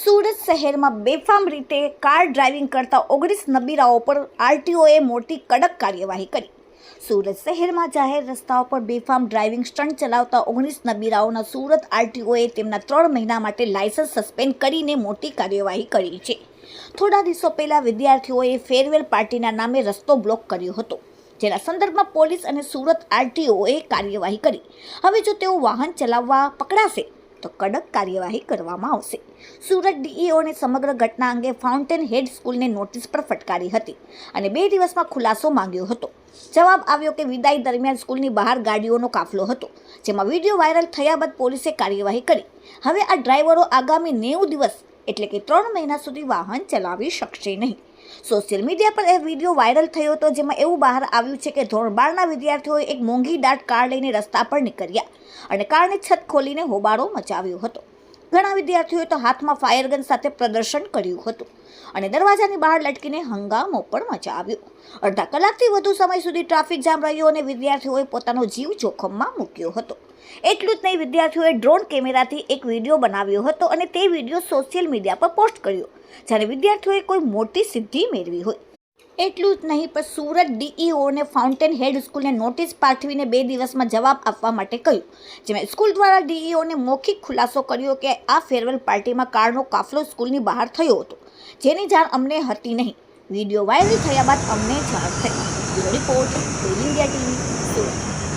સુરત શહેરમાં બેફામ રીતે કાર ડ્રાઇવિંગ કરતા ઓગણીસ નબીરાઓ પર આરટીઓએ મોટી કડક કાર્યવાહી કરી. સુરત શહેરમાં જાહેર રસ્તાઓ પર બેફામ ડ્રાઇવિંગ સ્ટન્ટ ચલાવતા ઓગણીસ નબીરાઓના સુરત આરટીઓએ તેમના ત્રણ મહિના માટે લાયસન્સ સસ્પેન્ડ કરીને મોટી કાર્યવાહી કરી છે. થોડા દિવસો પહેલાં વિદ્યાર્થીઓએ ફેરવેલ પાર્ટીના નામે રસ્તો બ્લોક કર્યો હતો. જેના સંદર્ભમાં પોલીસ અને સુરત આરટીઓએ કાર્યવાહી કરી. હવે જો તેઓ વાહન ચલાવવા પકડાશે તો કડક કાર્યવાહી કરવામાં આવશે. સુરત ડીઈઓને સમગ્ર ઘટના અંગે ફાઉન્ટેન હેડ સ્કૂલને નોટિસ પર ફટકારી હતી અને બે દિવસમાં ખુલાસો માંગ્યો હતો. જવાબ આવ્યો કે વિદાય દરમિયાન સ્કૂલની બહાર ગાડીઓનો કાફલો હતો, જેમાં વીડિયો વાયરલ થયા બાદ પોલીસે કાર્યવાહી કરી. હવે આ ડ્રાઈવરો આગામી નેવું દિવસ એટલે કે ત્રણ મહિના સુધી વાહન ચલાવી શકશે નહીં. સોશિયલ મીડિયા પર એ વીડિયો વાયરલ થયો હતો જેમાં એવું બહાર આવ્યું છે કે ધોરણ બારના વિદ્યાર્થીઓએ એક મોંઘી દાટ કાર લઈને રસ્તા પર નીકળ્યા અને કારની છત ખોલીને હોબાળો મચાવ્યો હતો. ઘણા વિદ્યાર્થીઓએ તો હાથમાં ફાયરગન સાથે પ્રદર્શન કર્યું હતું અને દરવાજાની બહાર લટકીને હંગામો પણ મચાવ્યો. અડધા કલાકથી વધુ સમય સુધી ટ્રાફિક જામ રહ્યો અને વિદ્યાર્થીઓએ પોતાનો જીવ જોખમમાં મૂક્યો હતો. એટલું જ નહીં, વિદ્યાર્થીઓએ ડ્રોન કેમેરાથી એક વીડિયો બનાવ્યો હતો અને તે વીડિયો સોશિયલ મીડિયા પર પોસ્ટ કર્યો, જ્યારે વિદ્યાર્થીઓએ કોઈ મોટી સિદ્ધિ મેળવી હોય. એટલું જ નહીં, પણ સુરત ડીઈઓને ફાઉન્ટેન હેડ સ્કૂલને નોટિસ પાઠવીને બે દિવસમાં જવાબ આપવા માટે કહ્યું, જેમાં સ્કૂલ દ્વારા ડીઈઓને મૌખિક ખુલાસો કર્યો કે આ ફેરવેલ પાર્ટીમાં કારનો કાફલો સ્કૂલની બહાર થયો હતો. જેની જાણ અમને હતી નહીં. વીડિયો વાયરલ થયા બાદ અમને જાણ થઈ. Report India TV, Surat.